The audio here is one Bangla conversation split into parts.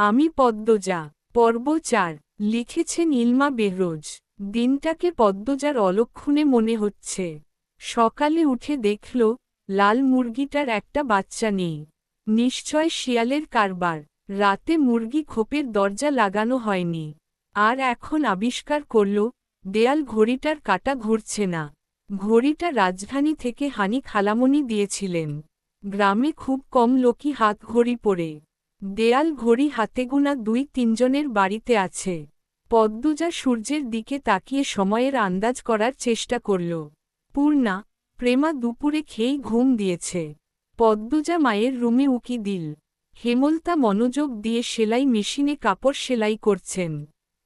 আমি পদ্মজা, পর্ব চার লিখেছেন ইলমা বেহরোজ। দিনটাকে পদ্মজার অলক্ষণে মনে হচ্ছে। সকালে উঠে দেখল, লাল মুরগিটার একটা বাচ্চা নেই। নিশ্চয় শিয়ালের কারবার। রাতে মুরগি খোপের দরজা লাগানো হয়নি। আর এখন আবিষ্কার করল, দেয়াল ঘড়িটার কাটা ঘুরছে না। ঘড়িটা রাজধানী থেকে হানি খালামনি দিয়েছিলেন। গ্রামে খুব কম লোকই হাত ঘড়ি পরে। দেয়াল ঘড়ি হাতে গোনা দুই তিনজনের বাড়িতে আছে। পদ্মজা সূর্যের দিকে তাকিয়ে সময়ের আন্দাজ করার চেষ্টা করল। পূর্ণা, প্রেমা দুপুরে খেয়েই ঘুম দিয়েছে। পদ্মজা মায়ের রুমে উকি দিল। হেমলতা মনোযোগ দিয়ে সেলাই মেশিনে কাপড় সেলাই করছেন।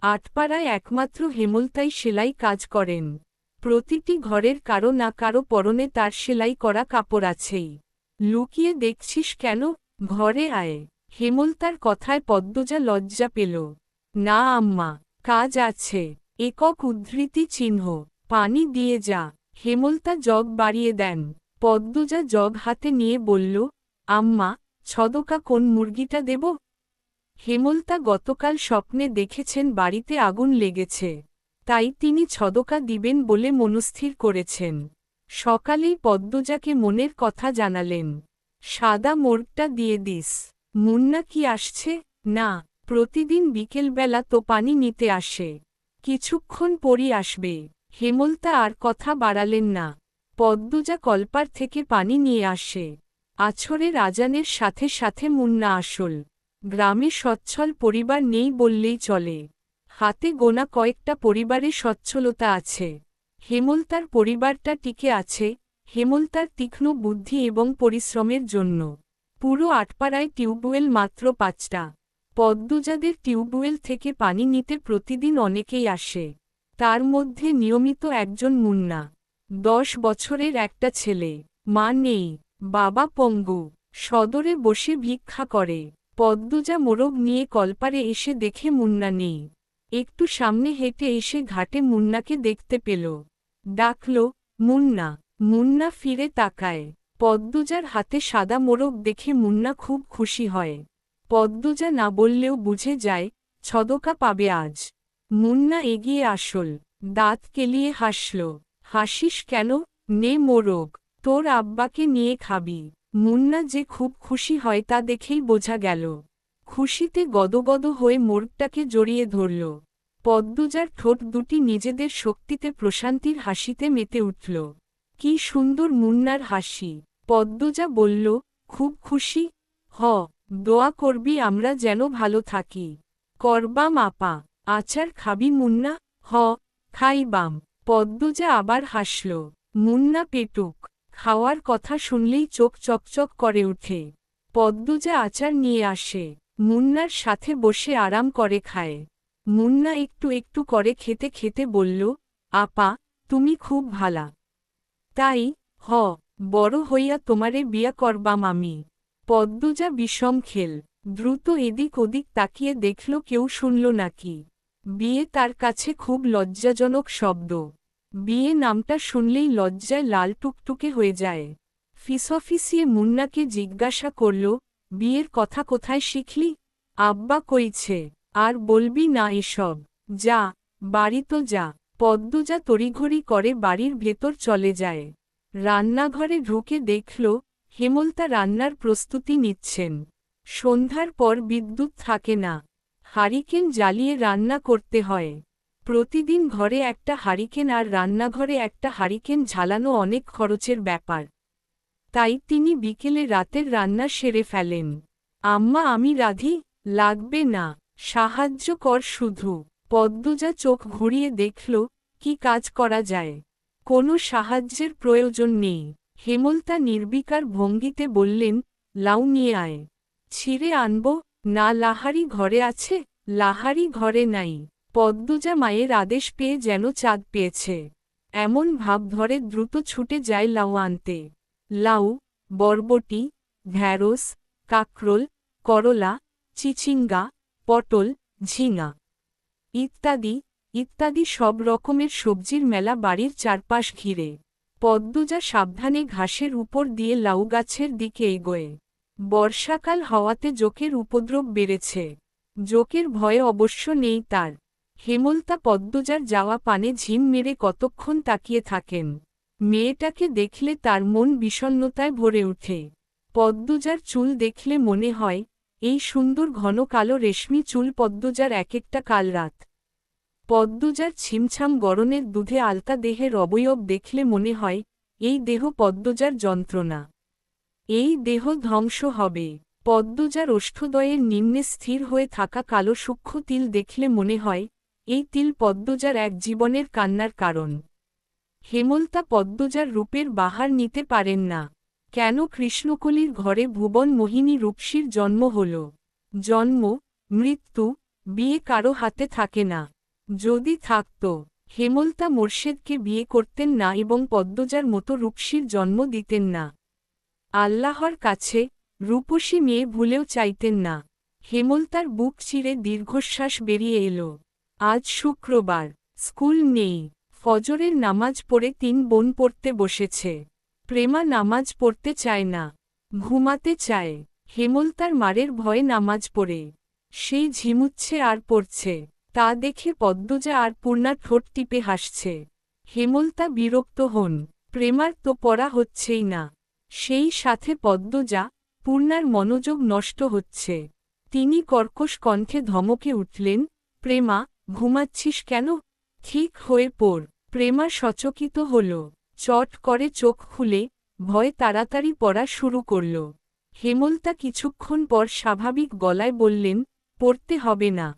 আটপাড়ায় একমাত্র হেমলতাই সেলাই কাজ করেন। প্রতিটি ঘরের কারও না কারও পরনে তার সেলাই করা কাপড় আছেই। লুকিয়ে দেখছিস কেন? ঘরে আয়। হেমলতার কথায় পদ্মজা লজ্জা পেল। না, আম্মা, কাজ আছে। একক উদ্ধৃতি চিহ্ন। পানি দিয়ে যা। হেমলতা জগ বাড়িয়ে দেন। পদ্মজা জগ হাতে নিয়ে বলল, আম্মা, ছদকা কোন মুরগিটা দেব? হেমলতা গতকাল স্বপ্নে দেখেছেন বাড়িতে আগুন লেগেছে। তাই তিনি ছদকা দিবেন বলে মনস্থির করেছেন। সকালেই পদ্মজাকে মনের কথা জানালেন। সাদা মোড়টা দিয়ে দিস। মুন্না কি আসছে? না, প্রতিদিন বিকেলবেলা তো পানি নিতে আসে। কিছুক্ষণ পরই আসবে। হেমলতা আর কথা বাড়ালেন না। পদ্মজা কলপার থেকে পানি নিয়ে আসে। আছরের আজানের সাথে সাথে মুন্না আসল। গ্রামে সচ্ছল পরিবার নেই বললেই চলে। হাতে গোনা কয়েকটা পরিবারে সচ্ছলতা আছে। হেমলতার পরিবারটা টিকে আছে। হেমলতার তীক্ষ্ণ বুদ্ধি এবং পরিশ্রমের জন্য। পুরো আটপাড়ায় টিউবওয়েল মাত্র পাঁচটা। পদ্মজাদের টিউবওয়েল থেকে পানি নিতে প্রতিদিন অনেকেই আসে। তার মধ্যে নিয়মিত একজন মুন্না। দশ বছরের একটা ছেলে। মা নেই। বাবা পঙ্গু। সদরে বসে ভিক্ষা করে। পদ্মজা মোরগ নিয়ে কলপারে এসে দেখে মুন্না নেই। একটু সামনে হেঁটে এসে ঘাটে মুন্নাকে দেখতে পেল। ডাকল, মুন্না মুন্না ফিরে তাকায়। পদ্মজার হাতে সাদা মোরগ দেখে মুন্না খুব খুশি হয়। পদ্মজা না বললেও বুঝে যায়, ছদকা পাবে আজ। মুন্না এগিয়ে আসল, দাঁত কেলিয়ে হাসল। হাসিস কেন? নে মোরগ, তোর আব্বাকে নিয়ে খাবি। মুন্না যে খুব খুশি হয় তা দেখেই বোঝা গেল। খুশিতে গদগদ হয়ে মোরগটাকে জড়িয়ে ধরল। পদ্মজার ঠোঁট দুটি নিজেদের শক্তিতে প্রশান্তির হাসিতে মেতে উঠল। কি সুন্দর মুন্নার হাসি। পদ্মজা বলল, খুব খুশি। হ, দোয়া করবি আমরা যেন ভালো থাকি। করবাম আপা আচার খাবি মুন্না। হ, খাইবাম। পদ্মজা আবার হাসল, মুন্না পেটুক, খাওয়ার কথা শুনলেই চোখ চকচক করে উঠে পদ্মজা আচার নিয়ে আসে, মুন্নার সাথে বসে আরাম করে খায়। মুন্না একটু একটু করে খেতে খেতে বলল, আপা, তুমি খুব ভালা। তাই, হ বড় হইয়া তোমারে বিয়া করবাম আমি। পদ্মজা বিষম খেল, দ্রুত এদিক ওদিক তাকিয়ে দেখল কেউ শুনল নাকি। বিয়ে তার কাছে খুব লজ্জাজনক শব্দ। বিয়ে নামটা শুনলেই লজ্জায় লাল টুকটুকে হয়ে যায়। ফিসফিসিয়ে মুন্নাকে জিজ্ঞাসা করল, বিয়ের কথা কোথায় শিখলি? আব্বা কইছে, আর বলবি না এসব। যা, বাড়ি তো যা। পদ্মজা তড়িঘড়ি করে বাড়ির ভেতর চলে যায়। রান্নাঘরে ঢুকে দেখল, হেমলতা রান্নার প্রস্তুতি নিচ্ছেন। সন্ধ্যার পর বিদ্যুৎ থাকে না। হারিকেন জ্বালিয়ে রান্না করতে হয়। প্রতিদিন ঘরে একটা হারিকেন আর রান্নাঘরে একটা হারিকেন ঝালানো অনেক খরচের ব্যাপার। তাই তিনি বিকেলে রাতের রান্না সেরে ফেলেন। আম্মা, আমি রাধি, লাগবে না। সাহায্য কর শুধু। পদ্মজা চোখ ঘুরিয়ে দেখল, কি কাজ করা যায়? কোনো সাহায্যের প্রয়োজন নেই। হেমলতা নির্বিকার ভঙ্গিতে বললেন, লাউ নিয়ে আয়। ছিঁড়ে আনব, না লাহারি ঘরে আছে, লাহারি ঘরে নাই। পদ্মজা মায়ের আদেশ পেয়ে যেন চাঁদ পেয়েছে। এমন ভাব ধরে দ্রুত ছুটে যায় লাউ আনতে। লাউ, বরবটি, ঢ্যাঁড়স, কাকরোল, করলা, চিচিঙ্গা, পটল, ঝিঙা ইত্যাদি ইত্যাদি সব রকমের সবজির মেলা বাড়ির চারপাশ ঘিরে। পদ্মজা সাবধানে ঘাসের উপর দিয়ে লাউ গাছের দিকে এগোয়। বর্ষাকাল হওয়াতে জোকের উপদ্রব বেড়েছে। জোকের ভয়ে অবশ্য নেই তার। হেমলতা পদ্মজার যাওয়া পানে ঝিম মেরে কতক্ষণ তাকিয়ে থাকেন। মেয়েটাকে দেখলে তার মন বিষণ্নতায় ভরে ওঠে। পদ্মজার চুল দেখলে মনে হয়, এই সুন্দর ঘন কালো রেশমি চুল পদ্মজার এক একটা কাল রাত। পদ্মজার ছিমছাম গরনের দুধে আলতা দেহের অবয়ব দেখলে মনে হয়, এই দেহ পদ্মজার যন্ত্রণা। এই দেহ ধ্বংস হবে। পদ্মজার ওষ্ঠদয়ের নিম্নে স্থির হয়ে থাকা কালো সূক্ষ্ম তিল দেখলে মনে হয়, এই তিল পদ্মজার এক জীবনের কান্নার কারণ। হেমলতা পদ্মজার রূপের বাহার নিতে পারেন না। কেন কৃষ্ণকলির ঘরে ভুবন মোহিনী রূপসীর জন্ম হল? জন্ম, মৃত্যু, বিয়ে কারও হাতে থাকে না। যদি থাকত, হেমলতা মোর্শেদকে বিয়ে করতেন না এবং পদ্মজার মতো রূপসীর জন্ম দিতেন না। আল্লাহর কাছে রূপসী মেয়ে ভুলেও চাইতেন না। হেমলতার বুক চিরে দীর্ঘশ্বাস বেরিয়ে এলো। আজ শুক্রবার, স্কুল নেই। ফজরের নামাজ পড়ে তিন বোন পড়তে বসেছে। প্রেমা নামাজ পড়তে চায় না। ঘুমাতে চায়। হেমলতার মারের ভয়ে নামাজ পড়ে। সেই ঝিমুচ্ছে আর পড়ছে। তা দেখে পদ্মজা আর পূর্ণা ঠোঁট টিপে হাসছে। হেমলতা বিরক্ত হন, প্রেমার তো পড়া হচ্ছেই না। সেই সাথে পদ্মজা, পূর্ণার মনোযোগ নষ্ট হচ্ছে। তিনি কর্কশ কণ্ঠে ধমকে উঠলেন, প্রেমা, ঘুমাচ্ছিস কেন? ঠিক হয়ে পড়। প্রেমা সচকিত হল, চট করে চোখ খুলে ভয় তাড়াতাড়ি পড়া শুরু করল। হেমলতা কিছুক্ষণ পর স্বাভাবিক গলায় বললেন, পড়তে হবে না।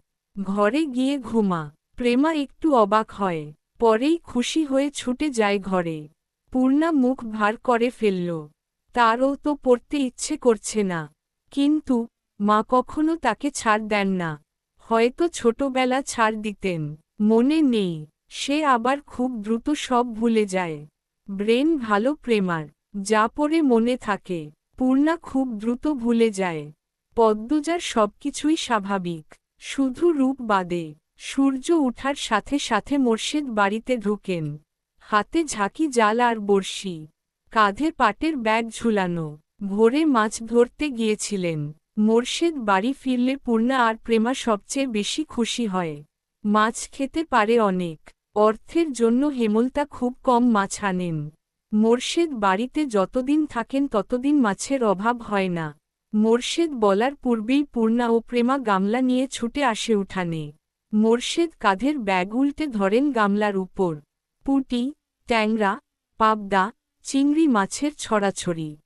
ঘরে গিয়ে ঘুমা। প্রেমা একটু অবাক হয়। পরেই খুশি হয়ে ছুটে যায় ঘরে। পূর্ণা মুখ ভার করে ফেলল। তারও তো পড়তে ইচ্ছে করছে না। কিন্তু মা কখনো তাকে ছাড় দেন না। হয়তো ছোটবেলা ছাড় দিতেন। মনে নেই। সে আবার খুব দ্রুত সব ভুলে যায়। ব্রেন ভালো প্রেমার। যা পড়ে মনে থাকে। পূর্ণা খুব দ্রুত ভুলে যায়। পদ্মজার সবকিছুই স্বাভাবিক। শুধু রূপ বাদে, সূর্য উঠার সাথে সাথে মোর্শেদ বাড়িতে ঢুকেন। হাতে ঝাঁকি, জাল আর বর্ষি কাঁধে পাটের ব্যাগ ঝুলানো। ভোরে মাছ ধরতে গিয়েছিলেন। মোর্শেদ বাড়ি ফিরলে পূর্ণা আর প্রেমা সবচেয়ে বেশি খুশি হয়। মাছ খেতে পারে অনেক। অর্থের জন্য হেমলতা খুব কম মাছ আনেন। মোর্শেদ বাড়িতে যতদিন থাকেন ততদিন মাছের অভাব হয় না। মোর্শেদ বলার পূর্বেই পূর্ণা ও প্রেমা গামলা নিয়ে ছুটে আসে উঠানে। মোর্শেদ কাঁধের ব্যাগ উল্টে ধরেন গামলার উপর। পুটি, ট্যাংরা, পাবদা, চিংড়ি মাছের ছড়াছড়ি।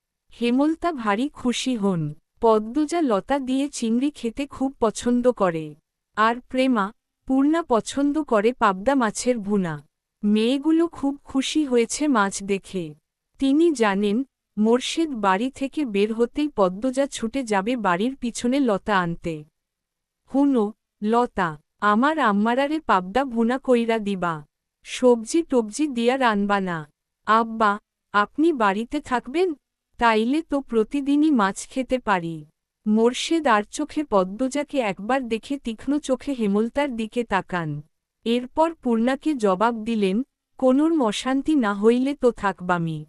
হেমলতা ভারী খুশি হন। পদ্মজা লতা দিয়ে চিংড়ি খেতে খুব পছন্দ করে। আর প্রেমা, পূর্ণা পছন্দ করে পাবদা মাছের ভুনা। মেয়েগুলো খুব খুশি হয়েছে মাছ দেখে। তিনি জানেন মোর্শেদ বাড়ি থেকে বের হতেই পদ্মজা ছুটে যাবে বাড়ির পিছনে লতা আনতে। হুনো, লতা, আমার আম্মারারে পাবদা ভুনা কইরা দিবা। সবজি টবজি দিয়া রানবা না। আব্বা, আপনি বাড়িতে থাকবেন? তাইলে তো প্রতিদিনই মাছ খেতে পারি। মোর্শেদ আর চোখে পদ্মজাকে একবার দেখে তীক্ষ্ণ চোখে হেমলতার দিকে তাকান। এরপর পূর্ণাকে জবাব দিলেন, কোনোর অশান্তি না হইলে তো থাকবামি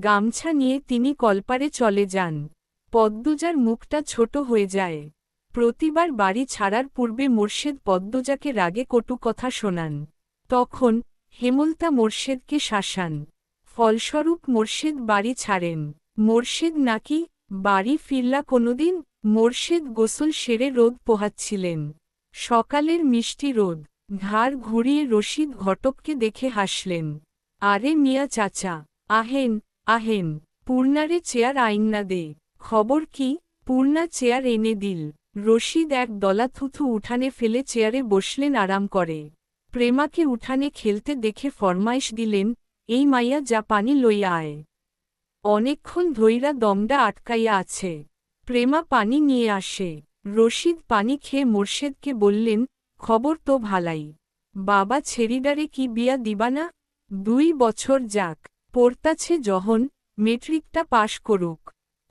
গামছা নিয়ে তিনি কলপারে চলে যান। পদ্মজার মুখটা ছোট হয়ে যায়। প্রতিবার বাড়ি ছাড়ার পূর্বে মোর্শেদ পদ্মজাকে রাগে কটু কথা শোনান। তখন হেমলতা মোর্শেদকে শাসান। ফলস্বরূপ মোর্শেদ বাড়ি ছাড়েন। মোর্শেদ নাকি বাড়ি ফিরলা কোনোদিন? মোর্শেদ গোসল সেরে রোদ পোহাচ্ছিলেন। সকালের মিষ্টি রোদ। ঘাড় ঘুরিয়ে রশিদ ঘটককে দেখে হাসলেন। আরে মিয়া চাচা, আহেন আহেন, পূর্ণারে চেয়ার আইন্না দে। খবর কি? পূর্ণা চেয়ার এনে দিল। রশিদ এক দলা থুথু উঠানে ফেলে চেয়ারে বসলেন, আরাম করে। প্রেমাকে উঠানে খেলতে দেখে ফরমাইশ দিলেন, এই মাইয়া যা পানি লইয়া আয়। অনেকক্ষণ ধৈরা দমডা আটকাইয়া আছে। প্রেমা পানি নিয়ে আসে। রশিদ পানি খেয়ে মোর্শেদকে বললেন, খবর তো ভালাই। বাবা ছেড়িডারে কি বিয়া দিবা না? দুই বছর যাক। পড়তাছে যহন মেট্রিকটা পাশ করুক।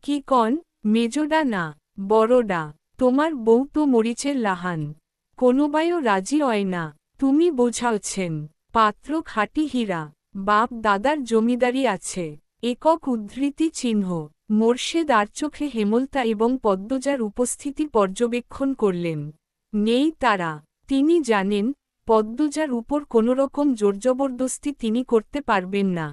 কি কন, মেজোডা না, বড়ডা, তোমার বউ তো মরিচের লাহান। কোনোবায়ও রাজি হয় না, তুমি বোঝাওছেন পাত্র খাটি হীরা, বাপ দাদার জমিদারি আছে, একক উদ্ধৃতি চিহ্ন, মোর্শেদ আর চোখে হেমলতা এবং পদ্মজার উপস্থিতি পর্যবেক্ষণ করলেন। নেই তারা, তিনি জানেন, পদ্মজার উপর কোনোরকম জোরজবরদস্তি তিনি করতে পারবেন না।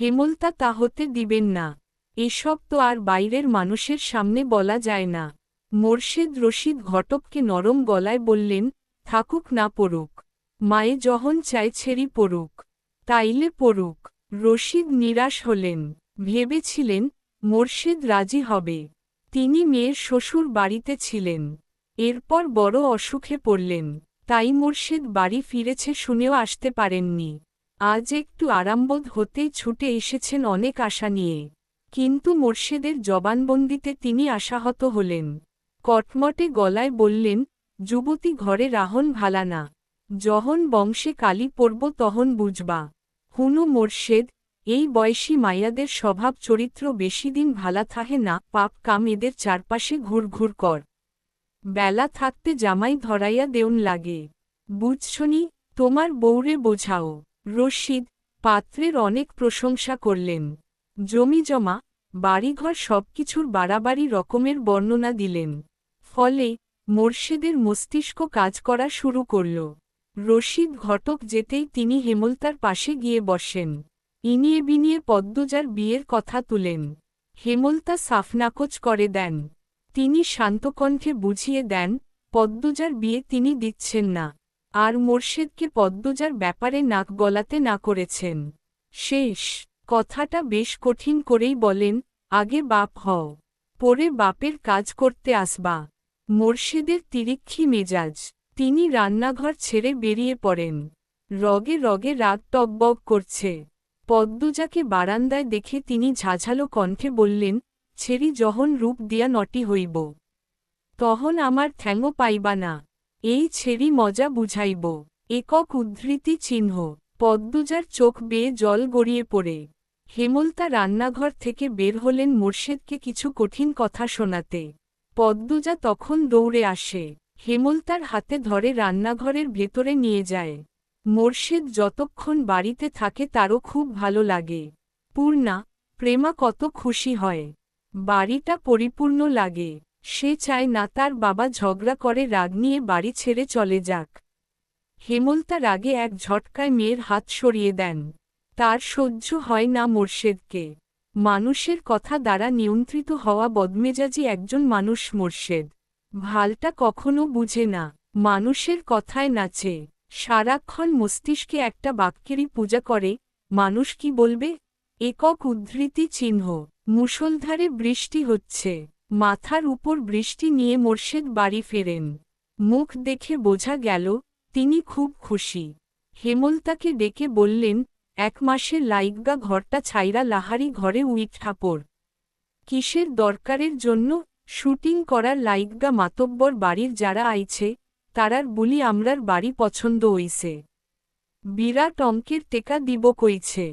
হেমলতা তা হতে দিবেন না। এসব তো আর বাইরের মানুষের সামনে বলা যায় না। মোর্শেদ রশিদ ঘটককে নরম গলায় বললেন, থাকুক না পড়ুক। মায়ে যখন চায় ছেড়ি পড়ুক। তাইলে পড়ুক। রশিদ নিরাশ হলেন। ভেবেছিলেন, মোর্শেদ রাজি হবে। তিনি মেয়ের শ্বশুর বাড়িতে ছিলেন। এরপর বড় অসুখে পড়লেন। তাই মোর্শেদ বাড়ি ফিরেছে শুনেও আসতে পারেননি। আজ একটু আরামবোধ হতেই ছুটে এসেছেন অনেক আশা নিয়ে। কিন্তু মোর্শেদের জবানবন্দিতে তিনি আশাহত হলেন। কটমটে গলায় বললেন, যুবতী ঘরে রাহন ভালা না। যহন বংশে কালি পড়ব তহন বুঝবা। হুনু মোর্শেদ, এই বয়সী মাইয়াদের স্বভাব চরিত্র বেশিদিন ভালা থাহে না, পাপ কাম এদের চারপাশে ঘুরঘুর কর। বেলা থাকতে জামাই ধরাইয়া দেউন লাগে। বুঝছনি, তোমার বৌরে বোঝাও। রশিদ পাত্রের অনেক প্রশংসা করলেন। জমিজমা বাড়িঘর সবকিছুর বাড়াবাড়ি রকমের বর্ণনা দিলেন। ফলে মোর্শেদের মস্তিষ্ক কাজ করা শুরু করল। রশিদ ঘটক যেতেই তিনি হেমলতার পাশে গিয়ে বসেন। ইনিয়ে বিনিয়ে পদ্মজার বিয়ের কথা তুলেন। হেমলতা সাফনাকোচ করে দেন। তিনি শান্তকণ্ঠে বুঝিয়ে দেন, পদ্মজার বিয়ে তিনি দিচ্ছেন না। আর মোর্শেদকে পদ্মজার ব্যাপারে নাক গলাতে না করেছেন। শেষ। কথাটা বেশ কঠিন করেই বলেন, আগে বাপ হও, পরে বাপের কাজ করতে আসবা। মোর্শেদের তিরিক্ষি মেজাজ। তিনি রান্নাঘর ছেড়ে বেরিয়ে পড়েন। রগে রগে রাগ টকবক করছে। পদ্মজাকে বারান্দায় দেখে তিনি ঝাঝালো কণ্ঠে বললেন, ছেড়ি যহন রূপ দিয়া নটি হইব। তহন আমার ঠ্যাঙো পাইবা না। এই ছেড়ি মজা বুঝাইব। একক উদ্ধৃতি চিহ্ন, পদ্মজার চোখ বেয়ে জল গড়িয়ে পড়ে। হেমলতা রান্নাঘর থেকে বের হলেন মোর্শেদকে কিছু কঠিন কথা শোনাতে। পদ্মজা তখন দৌড়ে আসে। হেমলতার হাতে ধরে রান্নাঘরের ভেতরে নিয়ে যায়। মোর্শেদ যতক্ষণ বাড়িতে থাকে তারও খুব ভালো লাগে। পূর্ণা, প্রেমা কত খুশি হয়। বাড়িটা পরিপূর্ণ লাগে। সে চায় না তার বাবা ঝগড়া করে রাগ নিয়ে বাড়ি ছেড়ে চলে যাক। হেমলতা রাগে এক ঝটকায় মেয়ের হাত সরিয়ে দেন। তার সহ্য হয় না মোর্শেদকে। মানুষের কথা দ্বারা নিয়ন্ত্রিত হওয়া বদমেজাজি একজন মানুষ মোর্শেদ। ভালটা কখনো বুঝে না। মানুষের কথায় নাচে। সারাক্ষণ মস্তিষ্কে একটা বাক্যেরই পূজা করে, মানুষ কি বলবে? একক উদ্ধৃতি চিহ্ন। মুষলধারে বৃষ্টি হচ্ছে। মাথার উপর বৃষ্টি নিয়ে মোর্শেদ বাড়ি ফেরেন। মুখ দেখে বোঝা গেল, তিনি খুব খুশি। হেমলতাকে ডেকে বললেন, এক মাসের লাইগা ঘরটা ছাইরা লাহারি ঘরে উইট ঠাপড় কিসের দরকারের জন্য শুটিং করার লাইগা মাতব্বর বাড়ির যারা আইছে, তারার বলি আমরার বাড়ি পছন্দ হইছে। বিরাট অঙ্কের টেকা দিব কইছে।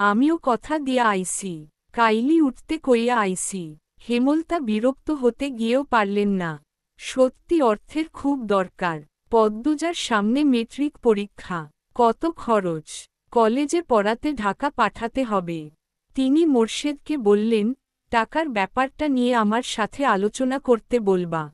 আমিও কথা দিয়া আইসি কাইলি উঠতে কইয়া আইসি হেমলতা বিরক্ত হতে গিয়েও পারলেন না। সত্যি অর্থের খুব দরকার। পদ্মজার সামনে মেট্রিক পরীক্ষা। কত খরচ। কলেজে পড়াতে ঢাকা পাঠাতে হবে। তিনি মোর্শেদকে বললেন, টাকার ব্যাপারটা নিয়ে আমার সাথে আলোচনা করতে বলবা।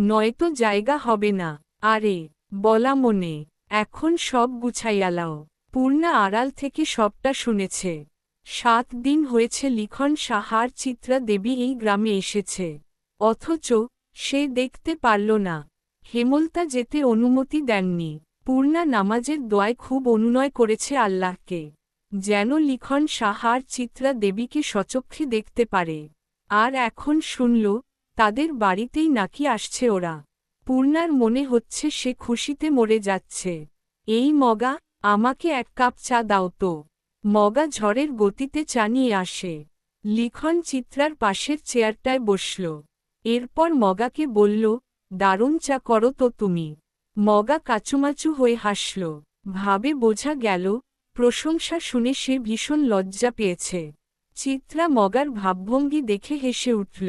নয়তো জায়গা হবে না। আরে, বলা মনে। এখন সব গুছাইয়ালাও পূর্ণা আড়াল থেকে সবটা শুনেছে। সাত দিন হয়েছে লিখন সাহার চিত্রা দেবী এই গ্রামে এসেছে। অথচ সে দেখতে পারল না। হেমলতা যেতে অনুমতি দেননি। পূর্ণা নামাজের দোয়ায় খুব অনুনয় করেছে আল্লাহকে। যেন লিখন সাহার চিত্রা দেবীকে সচক্ষে দেখতে পারে। আর এখন শুনল, তাদের বাড়িতেই নাকি আসছে ওরা। পূর্ণার মনে হচ্ছে সে খুশিতে মরে যাচ্ছে। এই মগা, আমাকে এক কাপ চা দাও তো। মগা ঝড়ের গতিতে চানিয়ে আসে। লিখন চিত্রার পাশের চেয়ারটায় বসল। এরপর মগাকে বলল, দারুণ চা করো তো তুমি। মগা কাচুমাচু হয়ে হাসল। ভাবে বোঝা গেল, প্রশংসা শুনে সে ভীষণ লজ্জা পেয়েছে। চিত্রা মগার ভাবভঙ্গি দেখে হেসে উঠল।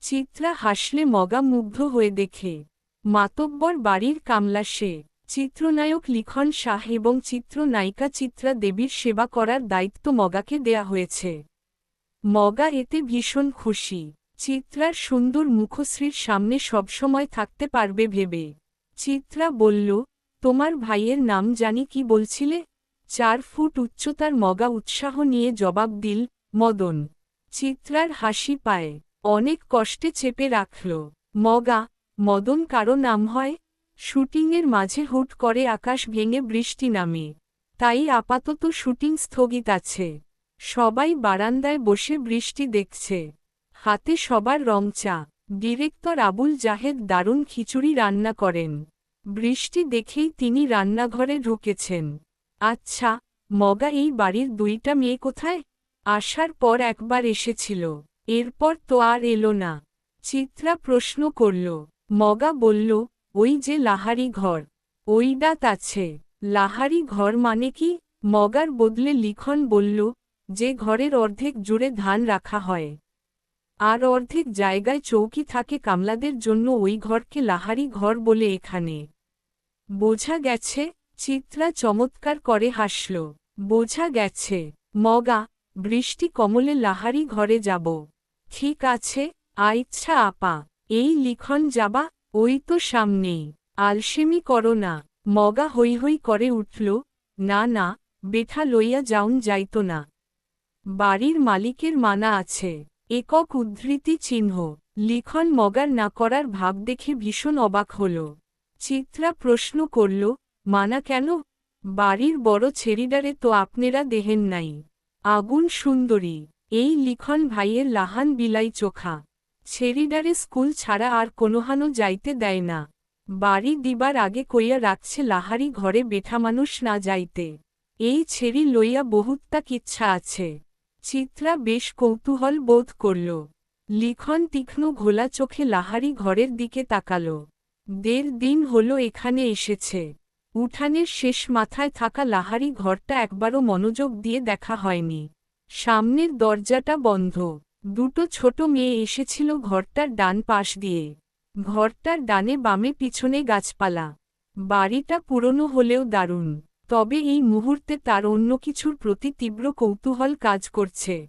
চিত্রা হাসলে মগা মুগ্ধ হয়ে দেখে, মাতব্বর বাড়ির কামলা সে। চিত্রনায়ক লিখন শাহ এবং চিত্রনায়িকা চিত্রা দেবীর সেবা করার দায়িত্ব মগাকে দেয়া হয়েছে। মগা এতে ভীষণ খুশি। চিত্রার সুন্দর মুখশ্রীর সামনে সবসময় থাকতে পারবে ভেবে। চিত্রা বলল, তোমার ভাইয়ের নাম জানি কি বলছিলে? চার ফুট উচ্চতার মগা উৎসাহ নিয়ে জবাব দিল, মদন। চিত্রার হাসি পায়। অনেক কষ্টে চেপে রাখল। মগা, মদন কারও নাম হয়? শুটিংয়ের মাঝে হুট করে আকাশ ভেঙে বৃষ্টি নামে। তাই আপাতত শুটিং স্থগিত আছে। সবাই বারান্দায় বসে বৃষ্টি দেখছে। হাতে সবার রং চা। ডিরেক্টর আবুল জাহেদ দারুণ খিচুড়ি রান্না করেন। বৃষ্টি দেখেই তিনি রান্নাঘরে ঢুকেছেন। আচ্ছা মগা এই বাড়ির দুইটা মেয়ে কোথায়? আসার পর একবার এসেছিল। এরপর তো আর এলো না। চিত্রা প্রশ্ন করল। মগা বলল ওই যে লাহারি ঘর ওই ডাত আছে লাহারি ঘর মানে কি? মগার বদলে লিখন বলল, যে ঘরের অর্ধেক জুড়ে ধান রাখা হয়। আর অর্ধেক জায়গায় চৌকি থাকে কামলাদের জন্য ওই ঘরকে লাহারি ঘর বলে এখানে। বোঝা গেছে, চিত্রা চমৎকার করে হাসল। বোঝা গেছে, মগা, বৃষ্টি কমলে লাহারি ঘরে যাব। ঠিক আছে, আইচ্ছা আপা, এই লিখন যাবা ওই তো সামনেই, আলসেমি করো না। মগা হৈ হৈ করে উঠল, না না, বেঠা লইয়া যাউন, যাইত না। বাড়ির মালিকের মানা আছে। একক উদ্ধৃতি চিহ্ন, লিখন মগার না করার ভাব দেখে ভীষণ অবাক হল। চিত্রা প্রশ্ন করল, মানা কেন? বাড়ির বড় ছেড়িডারে তো আপনারা দেহেন নাই। আগুন সুন্দরী, এই লিখন ভাইয়ের লাহান বিলাই চোখা। ছেড়িডারে স্কুল ছাড়া আর কোনোহানো যাইতে দেয় না। বাড়ি দিবার আগে কইয়া রাখছে লাহারি ঘরে বেঠা মানুষ না যাইতে। এই ছেড়ি লইয়া বহুত্তা কিচ্ছা আছে। চিত্রা বেশ কৌতূহল বোধ করল। লিখন তীক্ষ্ণ ঘোলা চোখে লাহারি ঘরের দিকে তাকাল। দেড় দিন হল এখানে এসেছে। উঠানের শেষ মাথায় থাকা লাহারি ঘরটা একবারও মনোযোগ দিয়ে দেখা হয়নি। সামনের দরজাটা বন্ধ। দুটো ছোট মেয়ে এসেছিল ঘরটার ডান পাশ দিয়ে। ঘরটার ডানে বামে পিছনে গাছপালা। বাড়িটা পুরনো হলেও দারুণ। তবে এই মুহূর্তে তার অন্য কিছুর প্রতি তীব্র কৌতূহল কাজ করছে।